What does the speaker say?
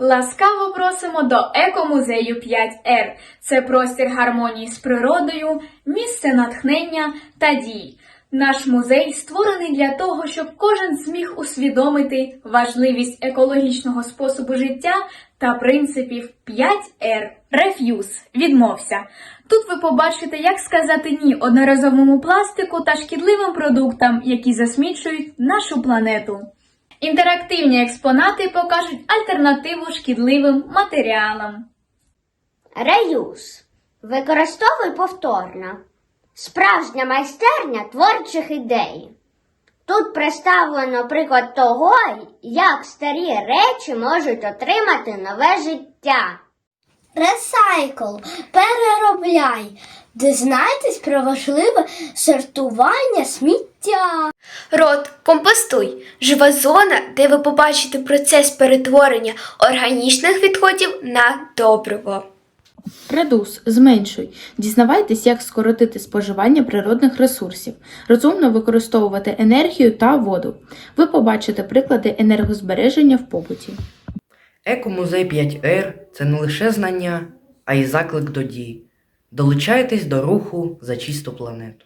Ласкаво просимо до екомузею 5R. Це простір гармонії з природою, місце натхнення та дій. Наш музей створений для того, щоб кожен зміг усвідомити важливість екологічного способу життя та принципів 5R. Реф'юз. Відмовся. Тут ви побачите, як сказати ні одноразовому пластику та шкідливим продуктам, які засмічують нашу планету. Інтерактивні експонати покажуть альтернативу шкідливим матеріалам. Реюз. Використовуй повторно. Справжня майстерня творчих ідей. Тут представлено приклад того, як старі речі можуть отримати нове життя. Ресайкл, переробляй. Дізнайтесь про важливе сортування сміття. Рот компостуй жива зона, де ви побачите процес перетворення органічних відходів на добриво. Редус зменшуй. Дізнавайтесь, як скоротити споживання природних ресурсів, розумно використовувати енергію та воду. Ви побачите приклади енергозбереження в побуті. Екомузей 5R це не лише знання, а й заклик до дій. Долучайтесь до руху за чисту планету.